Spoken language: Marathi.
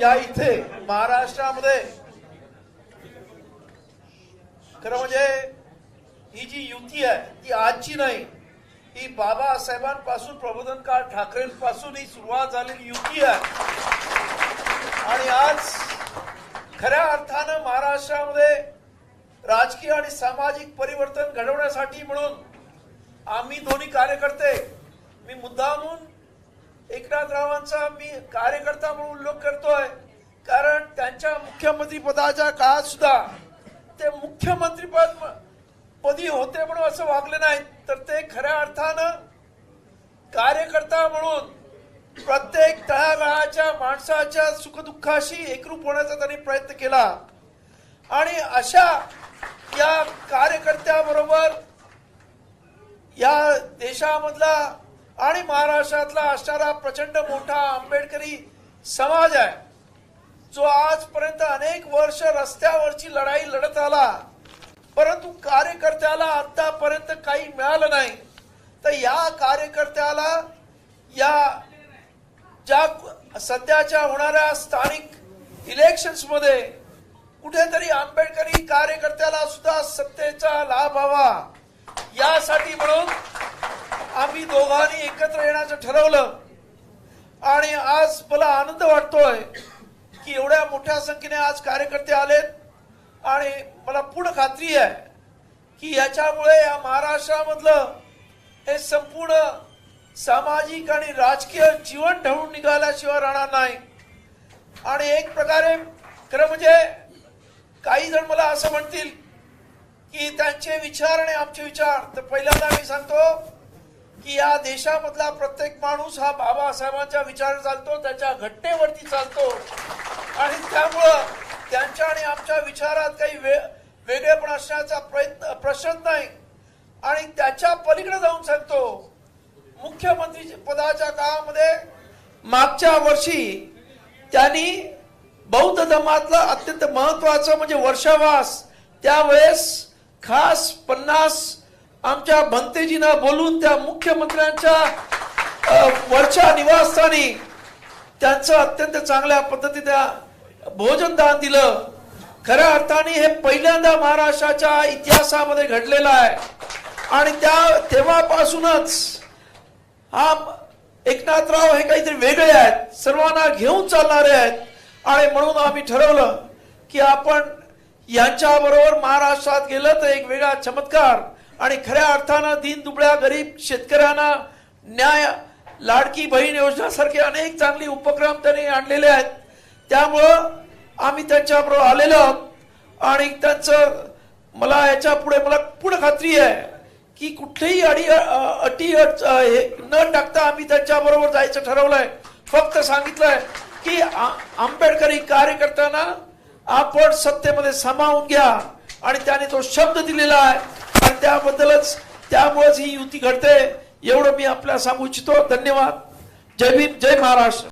या इथे महाराष्ट्रामध्ये. खरं म्हणजे ही जी युती आहे ती आजची नाही. ही बाबासाहेबांपासून प्रबोधनकार ठाकरेंपासून ही सुरुवात झालेली युती आहे. आणि आज खऱ्या अर्थानं महाराष्ट्रामध्ये राजकीय आणि सामाजिक परिवर्तन घडवण्यासाठी म्हणून आम्ही दोन्ही कार्यकर्ते मी मुद्दामून एकनाथरावांचा मी कार्यकर्ता म्हणून उल्लेख करतोय. कारण त्यांच्या मुख्यमंत्री पदाच्या काळात सुद्धा ते मुख्यमंत्री पद पदी होते म्हणून असं वागले नाहीत. तर ते खऱ्या अर्थानं कार्यकर्ता म्हणून प्रत्येक तळागाळाच्या माणसाच्या सुखदुःखाशी एकरूप होण्याचा त्यांनी प्रयत्न केला. आणि अशा या कार्यकर्त्याबरोबर या देशामधला आणि महाराष्ट्रातला असणारा प्रचंड मोठा आंबेडकरी समाज आहे जो आजपर्यंत अनेक वर्ष रस्त्यावरची लढाई लढत आला परंतु कार्यकर्त्याला आतापर्यंत काही मिळालं नाही. तर या कार्यकर्त्याला या ज्या सध्याच्या होणाऱ्या स्थानिक इलेक्शन्समध्ये कुठेतरी आंबेडकरी कार्यकर्त्याला सुद्धा सत्तेचा लाभ व्हावा यासाठी म्हणून आम्ही दोघांनी एकत्र येण्याचं ठरवलं. आणि आज मला आनंद वाटतोय की एवढ्या मोठ्या संख्येने आज कार्यकर्ते आलेत. आणि मला पूर्ण खात्री आहे की याच्यामुळे या महाराष्ट्रामधलं हे संपूर्ण सामाजिक आणि राजकीय जीवन ढवळून निघाल्याशिवाय राहणार नाही. आणि एक प्रकारे खरं म्हणजे काही जण मला असं म्हणतील की त्यांचे विचार आणि आमचे विचार. तर पहिल्यांदा मी सांगतो की या देशामधला प्रत्येक माणूस हा बाबासाहेबांच्या विचार चालतो त्याच्या घटनेवरती चालतो. आणि त्यामुळं त्यांच्या आणि आमच्या विचारात काही वे वेगळेपण असण्याचा प्रयत्न प्रश्न नाही. आणि त्याच्या पलीकडे जाऊन सांगतो. मुख्यमंत्री पदाच्या काळामध्ये मागच्या वर्षी त्यांनी बौद्ध धर्मातलं अत्यंत महत्वाचं म्हणजे वर्षावास त्यावेळेस खास पन्नास आमच्या भंतेजीनं बोलून त्या मुख्यमंत्र्यांच्या वरच्या निवासस्थानी त्यांचं अत्यंत चांगल्या पद्धतीने भोजनदान दिलं. खऱ्या अर्थाने हे पहिल्यांदा महाराष्ट्राच्या इतिहासामध्ये घडलेलं आहे. आणि त्या तेव्हापासूनच हा एकनाथराव हे काहीतरी वेगळे आहेत सर्वांना घेऊन चालणारे आहेत. आणि म्हणून आम्ही ठरवलं की आपण यांच्याबरोबर महाराष्ट्रात गेलं तर एक वेगळा चमत्कार आणि खऱ्या अर्थानं दीन दुबळ्या गरीब शेतकऱ्यांना न्याय लाडकी बहीण योजनासारखे अनेक चांगले उपक्रम त्यांनी आणलेले आहेत. त्यामुळं आम्ही त्यांच्याबरोबर आलेलो आहोत. आणि त्यांचं मला याच्यापुढे मला पूर्ण खात्री आहे की कुठलीही अडी अटी हे न टाकता आम्ही त्यांच्या बरोबर जायचं ठरवलंय. फक्त सांगितलंय की आ- आंबेडकरी कार्यकर्त्यांना आपण सत्तेमध्ये सामावून घ्या. आणि त्याने तो शब्द दिलेला आहे. आणि त्याबद्दलच त्यामुळेच ही युती घडते. एवढं मी आपल्याला सांगू इच्छितो. धन्यवाद. जय भीम जय महाराष्ट्र.